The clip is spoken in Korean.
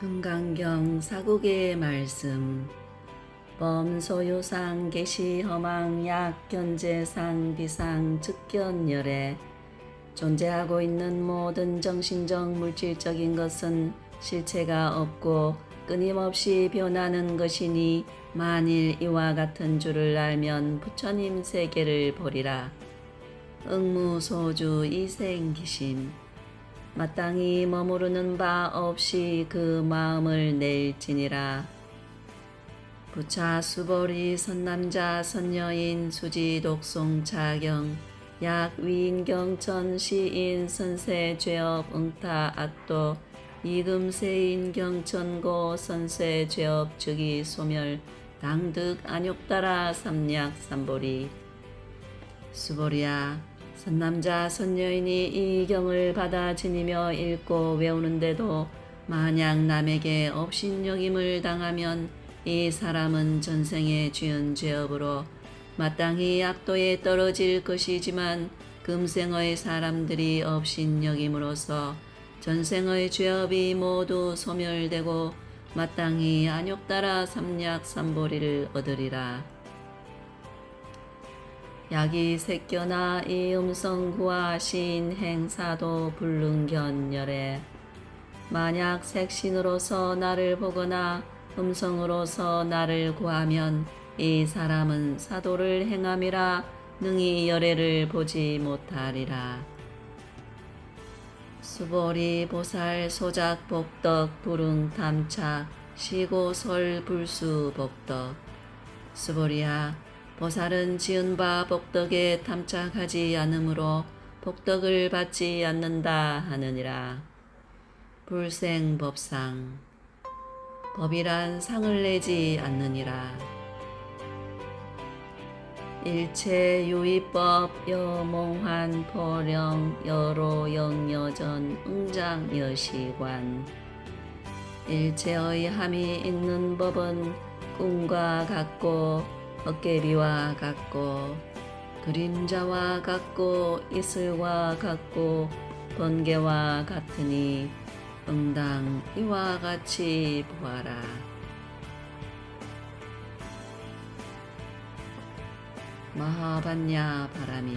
금강경 사국의 말씀. 범소요상 계시 허망 약 견제상 비상 즉견열에 존재하고 있는 모든 정신적 물질적인 것은 실체가 없고 끊임없이 변하는 것이니 만일 이와 같은 줄을 알면 부처님 세계를 보리라. 응무소주 이생기심 마땅히 머무르는 바 없이 그 마음을 낼지니라. 부차 수보리 선남자 선여인 수지 독송 차경 약 위인경 천 시인 선세 죄업 응타 악도 이금세인 경천고 선세 죄업 즉이 소멸 당득 안욕따라 삼약 삼보리 수보리야 선남자 선여인이 이 경을 받아 지니며 읽고 외우는데도 만약 남에게 업신여김을 당하면 이 사람은 전생의 지은 죄업으로 마땅히 악도에 떨어질 것이지만 금생의 사람들이 업신여김으로써 전생의 죄업이 모두 소멸되고 마땅히 안욕 따라 삼약 삼보리를 얻으리라. 약이 새겨나 이 음성구와 시인 행사도 불능견열에 만약 색신으로서 나를 보거나 음성으로서 나를 구하면 이 사람은 사도를 행함이라 능히 열애를 보지 못하리라. 수보리 보살 소작 복덕 불응 탐착 시고설 불수 복덕 수보리야 보살은 지은 바 복덕에 탐착하지 않으므로 복덕을 받지 않는다 하느니라. 불생법상 법이란 상을 내지 않느니라. 일체 유의법 여몽환 포령 여로 영 여전 응장 여시관 일체의 함이 있는 법은 꿈과 같고 어깨비와 같고 그림자와 같고 이슬과 같고 번개와 같으니 응당 이와 같이 보아라. 마하반야 바라밀